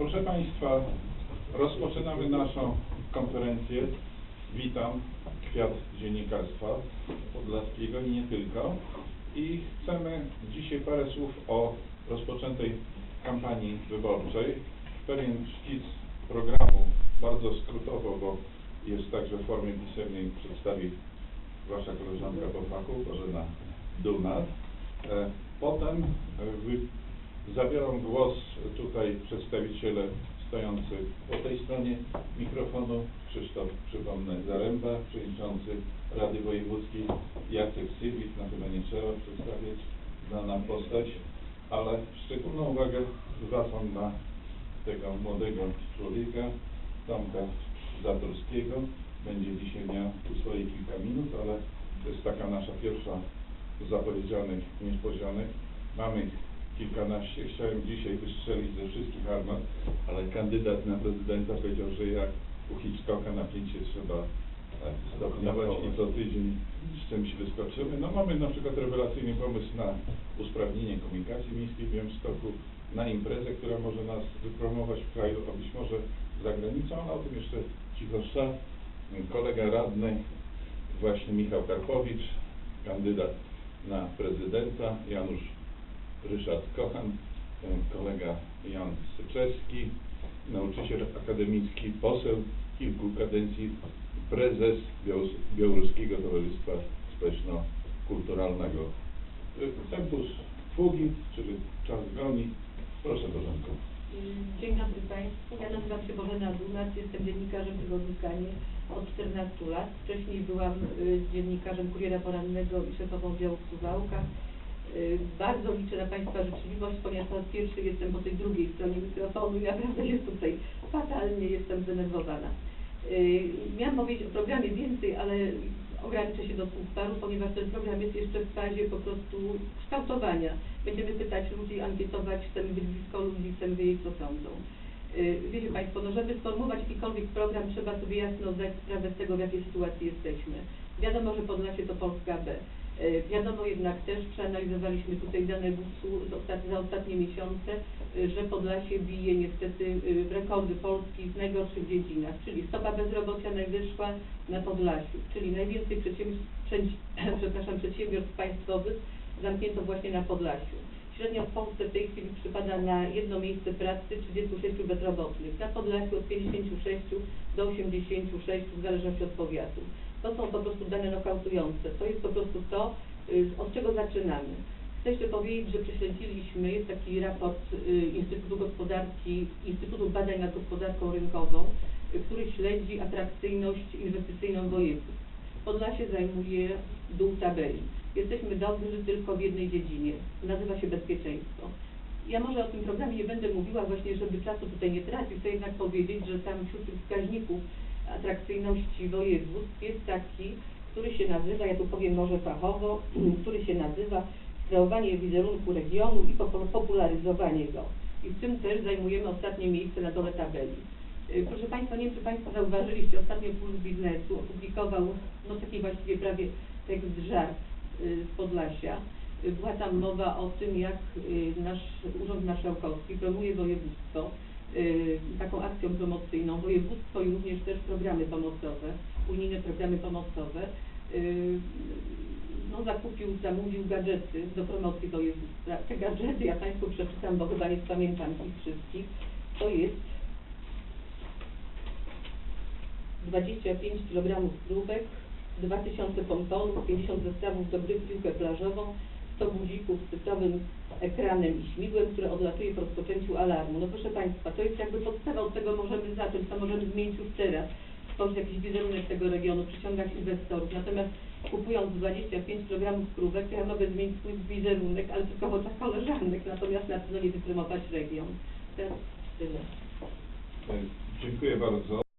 Proszę Państwa, rozpoczynamy naszą konferencję. Witam, kwiat dziennikarstwa podlaskiego i nie tylko. I chcemy dzisiaj parę słów o rozpoczętej kampanii wyborczej. Pewien szkic programu, bardzo skrótowo, bo jest także w formie pisemnej, przedstawi Wasza koleżanka po fachu, Bożena Dunat. E, Potem zabiorą głos tutaj przedstawiciele stojący po tej stronie mikrofonu. Krzysztof, przypomnę, Zaręba, przewodniczący Rady Wojewódzkiej, Jacek Sylwik, no chyba nie trzeba przedstawiać, znana postać, ale szczególną uwagę zwracam na tego młodego człowieka, Tomka Zatorskiego. Będzie dzisiaj miał tu swoje kilka minut, ale to jest taka nasza pierwsza z zapowiedzianych niespodzianek. Mamy kilkanaście. Chciałem dzisiaj wystrzelić ze wszystkich armat, ale kandydat na prezydenta powiedział, że jak u Hitchcocka napięcie trzeba tak, stopniować i co tydzień z czymś wyskoczymy. No mamy na przykład rewelacyjny pomysł na usprawnienie komunikacji miejskiej w Białymstoku, na imprezę, która może nas wypromować w kraju, a być może za granicą, ale o tym jeszcze cicho. Kolega radny, właśnie Michał Karpowicz, kandydat na prezydenta, Janusz Ryszard Kochan, e, kolega Jan Syczewski, nauczyciel akademicki, poseł kilku kadencji, prezes Białoruskiego Towarzystwa Społeczno-Kulturalnego. E, Tempus fugi, czyli czas goni. Proszę Bożenko. Dzień dobry Państwu. Ja nazywam się Bożena Dunat, jestem dziennikarzem Tygodnikanie od 14 lat. Wcześniej byłam y, dziennikarzem Kuriera Porannego i szefową działu w Suwałkach. Y, Bardzo liczę na Państwa życzliwość, ponieważ po raz pierwszy jestem po tej drugiej stronie mikrofonu i naprawdę jest tutaj fatalnie, jestem zdenerwowana. Y, Miałam powiedzieć o programie więcej, ale ograniczę się do dwóch paru, ponieważ ten program jest jeszcze w fazie po prostu kształtowania. Będziemy pytać ludzi, ankietować, chcemy być blisko ludzi, chcemy wiedzieć, co sądzą. Y, Wiecie Państwo, no żeby sformułować jakikolwiek program, trzeba sobie jasno zdać sprawę z tego, w jakiej sytuacji jesteśmy. Wiadomo, że Podlasie to Polska B. Y, Wiadomo jednak też, przeanalizowaliśmy tutaj dane GUS-u za ostatnie miesiące, y, że Podlasie bije niestety y, rekordy Polski w najgorszych dziedzinach, czyli stopa bezrobocia najwyższa na Podlasiu, czyli najwięcej przedsiębiorstw, przedsiębiorstw państwowych zamknięto właśnie na Podlasiu. Średnio w Polsce w tej chwili przypada na jedno miejsce pracy 36 bezrobotnych, na Podlasiu od 56 do 86 w zależności od powiatu. To są po prostu dane nokautujące. To jest po prostu to, y, od czego zaczynamy. Chcę jeszcze powiedzieć, że prześledziliśmy, jest taki raport y, Instytutu Gospodarki, Instytutu Badań nad Gospodarką Rynkową, y, który śledzi atrakcyjność inwestycyjną województw. Podlasie zajmuje dół tabeli. Jesteśmy dobrzy tylko w jednej dziedzinie. Nazywa się bezpieczeństwo. Ja może o tym programie nie będę mówiła właśnie, żeby czasu tutaj nie tracić, chcę jednak powiedzieć, że tam wśród tych wskaźników atrakcyjności województw jest taki, który się nazywa, ja tu powiem może fachowo, który się nazywa kreowanie wizerunku regionu i popu- popularyzowanie go. I w tym też zajmujemy ostatnie miejsce na dole tabeli. Y, Proszę Państwa, nie wiem czy Państwo zauważyliście, ostatnio Puls Biznesu opublikował no taki właściwie prawie tekst żart y, z Podlasia. Y, Była tam mowa o tym, jak nasz Urząd Marszałkowski promuje województwo taką akcją promocyjną, województwo i również też programy pomocowe, unijne programy pomocowe. y, No, zakupił, zamówił gadżety do promocji województwa. Te gadżety, ja Państwu przeczytam, bo chyba nie pamiętam ich wszystkich, to jest 25 kg próbek, 2000 pomponów, 50 zestawów do gry piłkę plażową, 100 guzików z cyfrowym ekranem i śmigłem, które odlatuje po rozpoczęciu alarmu. No proszę Państwa, to jest jakby podstawa, od tego możemy zacząć, to możemy zmienić już teraz, stworzyć jakiś wizerunek tego regionu, przyciągać inwestorów. Natomiast kupując 25 kg krówek, ja mogę zmienić swój wizerunek, ale tylko w oczach koleżanek, natomiast na pewno nie wypromować region. Teraz tyle. Dziękuję bardzo.